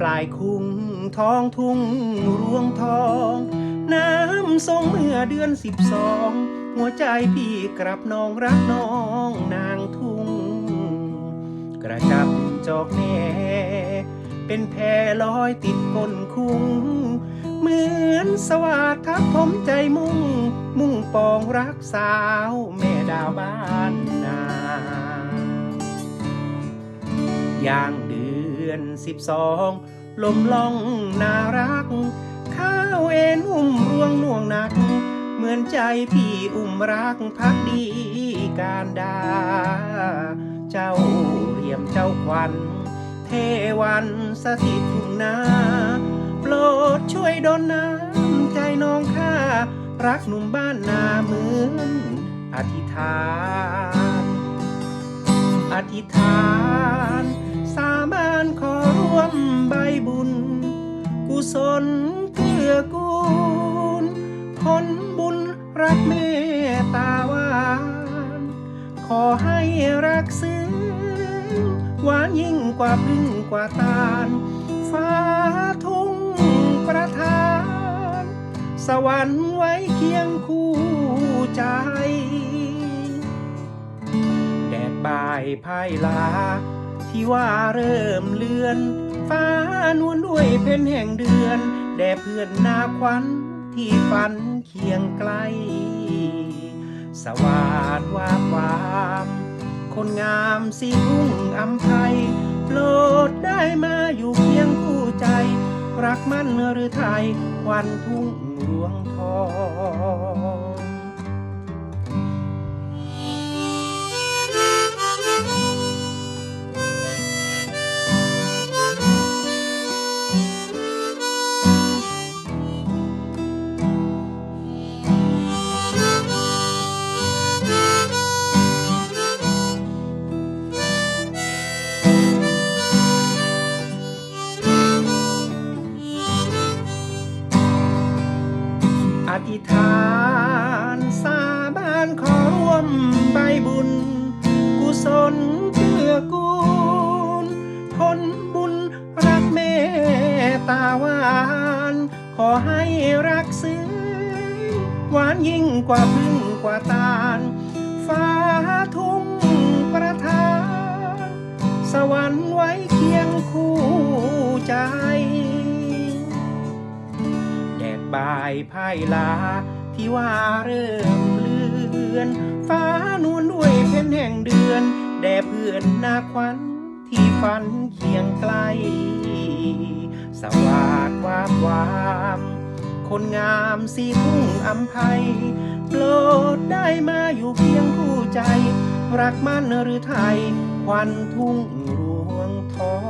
ปลายคุ้งท้องทุ่งรวงทอง น้ำทรงเมื่อเดือนสิบสอง หัวใจพี่กลับน้องรักน้องนางทุ่ง กระจับจอกแหน่เป็นแพลอยติดก้นคุ้ง เหมือนสวัสดทับผมใจมุ่ง มุ่งปองรักสาวแม่ดาวบ้านนาย่างเดือ นสิบสองลมล่องน่ารัก ข้าวเอ็นอุ้มรวงน่วงหนัก เหมือนใจพี่อุ้มรักพักดีการดา เจ้าเรียมเจ้าควัน เทวันสถิตทุ่งนาโปรดช่วยดลน้ำใจน้องข้ารักหนุ่มบ้านนาเหมือนอธิษฐาน อธิษฐาน บานขอร่วมใบบุญ กุศลเกื้อกูลผลบุญรักเมตตาหวานขอให้รักซึ้งหวานยิ่งกว่าพึ่งกว่าตาล ฟ้าทุ่งประทาน สวรรค์ไว้เคียงคู่ใจแดดบ่ายพายลา ที่ว่าเริ่มเลือน ฟ้านวลด้วยเพนแห่งเดือน แด่เพื่อนนาควันที่ฝันเคียงไกล สวาดวาบวามคนงามสีทุ่งอัมภัยโปรดได้มาอยู่เคียงคู่ใจ รักมันหรือไทยวันทุ่งรวง อธิษฐานสาบานขอร่วมใบบุญ กุศลเกื้อกูลผลบุญรักเมตตาหวาน ขอให้รักซึ้งหวานยิ่งกว่าพึ่งกว่าตาล ฟ้าทุ่ง บ่ายพายลา ที่ว่าเริ่มเลือน ฟ้านวลด้วยเพนแห่งเดือน แด่เพื่อนนาควันที่ฝันเคียงไกล สวาดวาบวามคนงามสีทุ่งอัมภัยโปรดได้มาอยู่เคียงคู่ใจ รักมันหรือไทยควันทุ่งรวงทอง